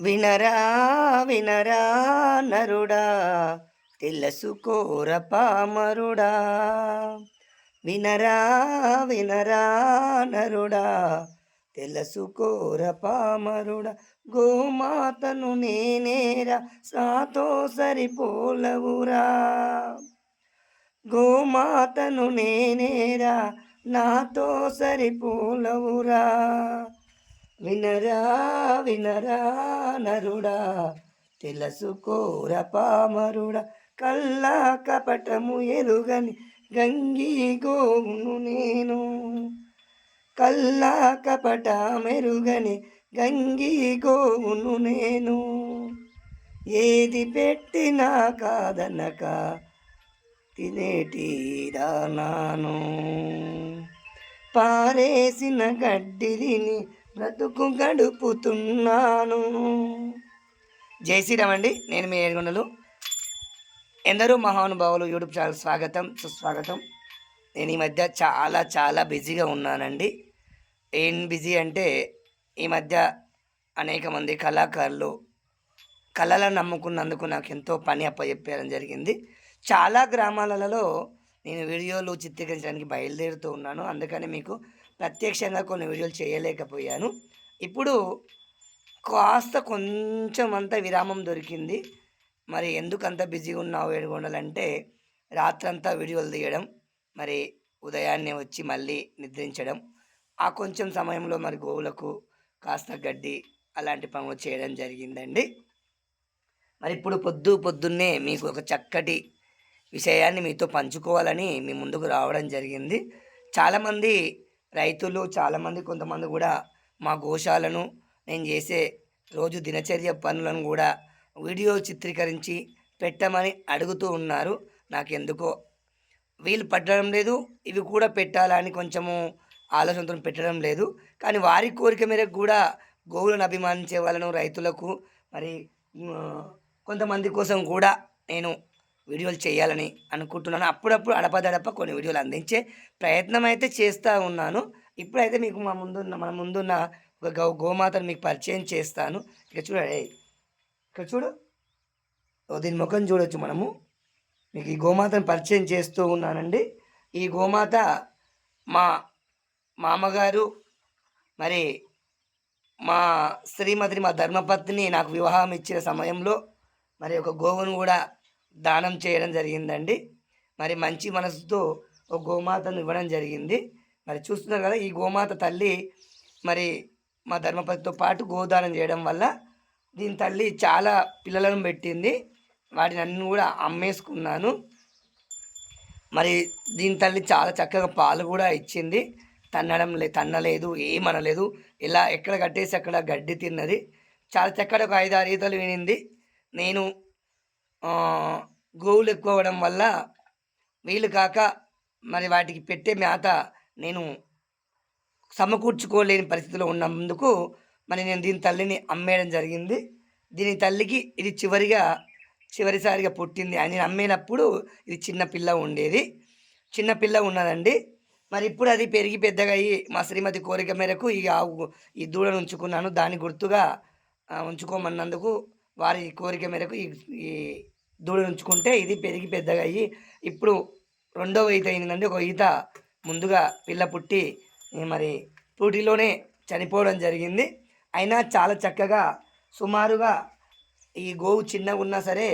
వినరా వినరా నరుడా తెలుసుకోర పామరుడా. వినరా వినరా నరుడా తెలుసుకోర పామరుడా. గోమాతను నేనేరా సాతో సరిపోలవురా. గోమాతను నేనేరా నాతో సరిపోలవురా. వినరా వినరా నరుడా తెలుసుకోర పామరుడా కల్లా కపటము ఎరుగని గంగి గోవును నేను. కల్లా కపట మెరుగని గంగి గోవును నేను. ఏది పెట్టినా కాదనక తినేటి దానాను పారేసిన గడ్డిని బ్రతుకు గడుపుతున్నాను జై శ్రీరామ్ అండి నేను మీ ఏడుగుండలు. ఎందరో మహానుభావులు యూట్యూబ్ ఛానల్ స్వాగతం సుస్వాగతం. నేను ఈ మధ్య చాలా చాలా బిజీగా ఉన్నానండి. ఏం బిజీ అంటే ఈ మధ్య అనేక మంది కళాకారులు కళలను నమ్ముకున్నందుకు నాకు ఎంతో పని అప్పచెప్పేయడం జరిగింది. చాలా గ్రామాలలో నేను వీడియోలు చిత్రీకరించడానికి బయలుదేరుతూ ఉన్నాను. అందుకని మీకు ప్రత్యక్షంగా కొన్ని వీడియోలు చేయలేకపోయాను. ఇప్పుడు కాస్త కొంచెం అంత విరామం దొరికింది. మరి ఎందుకు అంత బిజీగా ఉన్నావు ఏడుగొండలంటే రాత్రంతా వీడియోలు తీయడం మరి ఉదయాన్నే వచ్చి మళ్ళీ నిద్రించడం ఆ కొంచెం సమయంలో మరి గోవులకు కాస్త గడ్డి అలాంటి పనులు చేయడం జరిగిందండి. మరి ఇప్పుడు పొద్దు పొద్దున్నే మీకు ఒక చక్కటి విషయాన్ని మీతో పంచుకోవాలని మీ ముందుకు రావడం జరిగింది. చాలామంది రైతులు చాలామంది కొంతమంది కూడా మా గోశాలను నేను చేసే రోజు దినచర్య పనులను కూడా వీడియో చిత్రీకరించి పెట్టమని అడుగుతూ ఉన్నారు. నాకెందుకో వీలు పట్టడం లేదు ఇవి కూడా పెట్టాలని కొంచెము ఆలోచనతో పెట్టడం లేదు. కానీ వారి కోరిక మేరకు కూడా గోవులను అభిమానించే వాళ్ళను రైతులకు మరి కొంతమంది కోసం కూడా నేను వీడియోలు చేయాలని అనుకుంటున్నాను. అప్పుడప్పుడు అడపదడప కొన్ని వీడియోలు అందించే ప్రయత్నం అయితే చేస్తూ ఉన్నాను. ఇప్పుడైతే మీకు మా ముందున్న మన ముందున్న ఒక గో గోమాతను మీకు పరిచయం చేస్తాను. ఇక చూడండి ఏయ్, ఇక్కడ చూడు. దీని ముఖం చూడొచ్చు మనము. మీకు ఈ గోమాతను పరిచయం చేస్తూ ఉన్నానండి. ఈ గోమాత మా మామగారు మరి మా శ్రీమతిని మా ధర్మపత్ని నాకు వివాహం ఇచ్చిన సమయంలో మరి ఒక గోవును కూడా దానం చేయడం జరిగిందండి. మరి మంచి మనసుతో ఒక గోమాతను ఇవ్వడం జరిగింది. మరి చూస్తున్నారు కదా ఈ గోమాత తల్లి మరి మా ధర్మపతితో పాటు గోదానం చేయడం వల్ల దీని తల్లి చాలా పిల్లలను పెట్టింది. వాటిని అన్ని కూడా అమ్మేసుకున్నాను. మరి దీని తల్లి చాలా చక్కగా పాలు కూడా ఇచ్చింది. తన్నడం లే తన్నలేదు ఏమనలేదు. ఇలా ఎక్కడ కట్టేసి అక్కడ గడ్డి తిన్నది. చాలా చక్కగా ఒక ఐదు ఆరు ఈతలు వినింది. నేను గోవులు ఎక్కువ అవ్వడం వల్ల వీలు కాక మరి వాటికి పెట్టే మేత నేను సమకూర్చుకోలేని పరిస్థితిలో ఉన్నందుకు మరి నేను దీని తల్లిని అమ్మేయడం జరిగింది. దీని తల్లికి ఇది చివరిగా చివరిసారిగా పుట్టింది. అని నేను ఇది చిన్న పిల్ల ఉండేది. చిన్న పిల్ల ఉన్నదండి. మరి ఇప్పుడు అది పెరిగి పెద్దగా అయ్యి మా శ్రీమతి కోరిక మేరకు ఈ ఆవు ఈ దూడను ఉంచుకున్నాను. దాని గుర్తుగా ఉంచుకోమన్నందుకు వారి కోరిక మేరకు ఈ దూడను ఉంచుకుంటే ఇది పెరిగి పెద్దగా అయ్యి ఇప్పుడు రెండవ ఈత అయిందండి. ఒక ఈత ముందుగా పిల్ల పుట్టి మరి పూటిలోనే చనిపోవడం జరిగింది. అయినా చాలా చక్కగా సుమారుగా ఈ గోవు చిన్నగా ఉన్నా సరే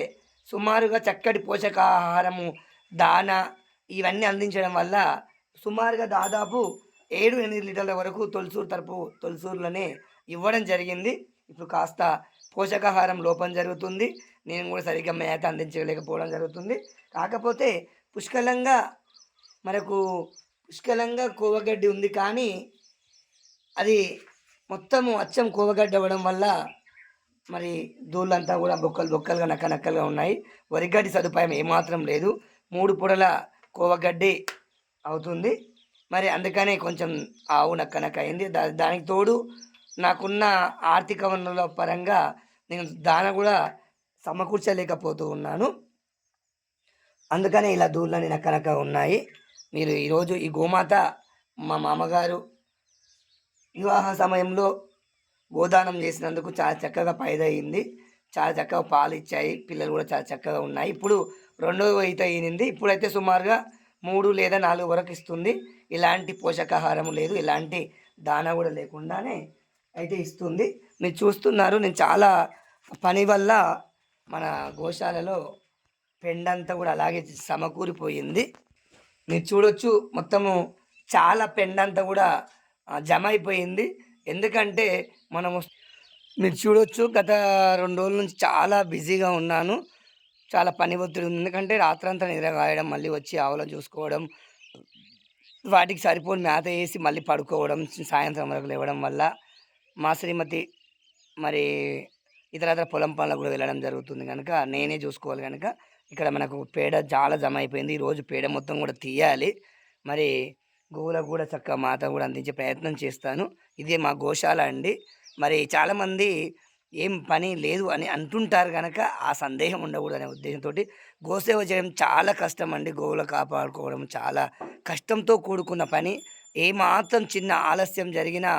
సుమారుగా చక్కటి పోషకాహారము దాన ఇవన్నీ అందించడం వల్ల సుమారుగా దాదాపు ఏడు ఎనిమిది లీటర్ల వరకు తొలసూరు తరపు తొలసూరులోనే ఇవ్వడం జరిగింది. ఇప్పుడు కాస్త పోషకాహారం లోపం జరుగుతుంది. నేను కూడా సరిగ్గా మేత అందించలేకపోవడం జరుగుతుంది. కాకపోతే పుష్కలంగా మనకు పుష్కలంగా కోవగడ్డి ఉంది కానీ అది మొత్తము అచ్చం కోవగడ్డి అవ్వడం వల్ల మరి దూళ్ళంతా కూడా బొక్కలు బొక్కలుగా నక్క నక్కలుగా ఉన్నాయి. వరిగడ్డి సదుపాయం ఏమాత్రం లేదు. మూడు పొడల కోవగడ్డి అవుతుంది. మరి అందుకనే కొంచెం ఆవు నక్క నక్క అయింది. దా దానికి తోడు నాకున్న ఆర్థిక వనరుల పరంగా నేను దాన కూడా సమకూర్చలేకపోతూ ఉన్నాను. అందుకనే ఇలా దూళ్ళు నేను నక్క ఉన్నాయి. మీరు ఈరోజు ఈ గోమాత మా మామగారు వివాహ సమయంలో గోదానం చేసినందుకు చాలా చక్కగా పైదయింది చాలా చక్కగా పాలు ఇచ్చాయి. పిల్లలు కూడా చాలా చక్కగా ఉన్నాయి. ఇప్పుడు రెండో ఈత ఈనింది ఇప్పుడైతే సుమారుగా మూడు లేదా నాలుగు వరకు ఇస్తుంది. ఇలాంటి పోషకాహారం లేదు. ఇలాంటి దాన కూడా లేకుండానే అయితే ఇస్తుంది. మీరు చూస్తున్నారు నేను చాలా పని వల్ల మన గోశాలలో పెండంతా కూడా అలాగే సమకూరిపోయింది. మీరు చూడొచ్చు మొత్తము చాలా పెండంతా కూడా జమ అయిపోయింది. ఎందుకంటే మనము మీరు చూడొచ్చు గత రెండు రోజుల నుంచి చాలా బిజీగా ఉన్నాను. చాలా పని ఒత్తిడి ఉంది. ఎందుకంటే రాత్రంతా నిద్ర కాయడం మళ్ళీ వచ్చి ఆవులను చూసుకోవడం వాటికి సరిపోని మేత వేసి మళ్ళీ పడుకోవడం సాయంత్రం వరకు లేవడం వల్ల మా శ్రీమతి మరి ఇతర ఇతర పొలం పనులకు కూడా వెళ్ళడం జరుగుతుంది కనుక నేనే చూసుకోవాలి కనుక ఇక్కడ మనకు పేడ చాలా జమ అయిపోయింది. ఈరోజు పేడ మొత్తం కూడా తీయాలి. మరి గోవులకు కూడా చక్కగా మాత కూడా అందించే ప్రయత్నం చేస్తాను. ఇదే మా గోశాల అండి. మరి చాలామంది ఏం పని లేదు అని అంటుంటారు కనుక ఆ సందేహం ఉండకూడదు అనే ఉద్దేశంతో గోసేవ చేయడం చాలా కష్టం అండి. గోవులు కాపాడుకోవడం చాలా కష్టంతో కూడుకున్న పని. ఏమాత్రం చిన్న ఆలస్యం జరిగినా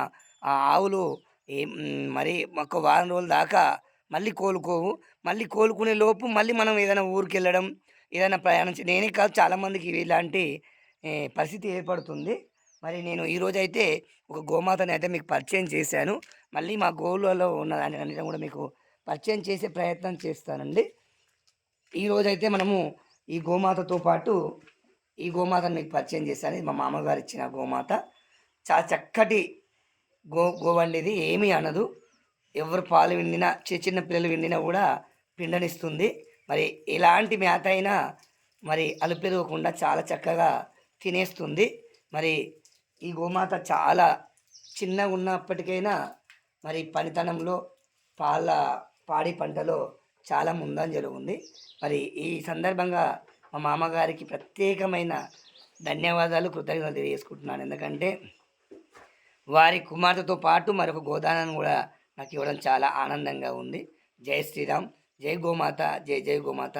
ఆ ఆవులు ఏం మరి ఒక వారం రోజుల దాకా మళ్ళీ కోలుకోవు. మళ్ళీ కోలుకునే లోపు మళ్ళీ మనం ఏదైనా ఊరికి వెళ్ళడం ఏదైనా ప్రయాణం చే- నేనే కాదు చాలామందికి ఇలాంటి పరిస్థితి ఏర్పడుతుంది. మరి నేను ఈరోజైతే ఒక గోమాతని అయితే మీకు పరిచయం చేశాను. మళ్ళీ మా గోవులలో ఉన్న దాని అన్నిటిని కూడా మీకు పరిచయం చేసే ప్రయత్నం చేస్తానండి. ఈరోజైతే మనము ఈ గోమాతతో పాటు ఈ గోమాతను మీకు పరిచయం చేశాను. మా మామగారు ఇచ్చిన గోమాత. చాలా చక్కటి గో గోవండిది ఏమీ అనదు. ఎవరు పాలు విండినా చిన్న చిన్న పిల్లలు విండినా కూడా పిండనిస్తుంది. మరి ఎలాంటి మేత అయినా మరి అలుపెరగకుండా చాలా చక్కగా తినేస్తుంది. మరి ఈ గోమాత చాలా చిన్నగా ఉన్నప్పటికైనా మరి పనితనంలో పాల పాడి పంటలో చాలా ముందంజలు ఉంది. మరి ఈ సందర్భంగా మా మామగారికి ప్రత్యేకమైన ధన్యవాదాలు కృతజ్ఞతలు తెలియజేసుకుంటున్నాను. ఎందుకంటే వారి కుమార్తెతో పాటు మరొక గోదానాన్ని కూడా నాకు ఇవ్వడం చాలా ఆనందంగా ఉంది. జై శ్రీరామ్ జై గోమాత జై జై గోమాత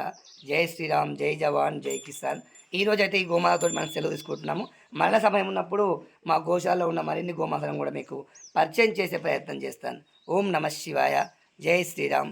జై శ్రీరామ్ జై జవాన్ జై కిసాన్. ఈ రోజు అయితే ఈ గోమాతతో మనం సెలవు తీసుకుంటున్నాము. మరణ సమయం ఉన్నప్పుడు మా గోశాలలో ఉన్న మరిన్ని గోమాతలను కూడా మీకు పరిచయం చేసే ప్రయత్నం చేస్తాను. ఓం నమ శివాయ. జై శ్రీరామ్.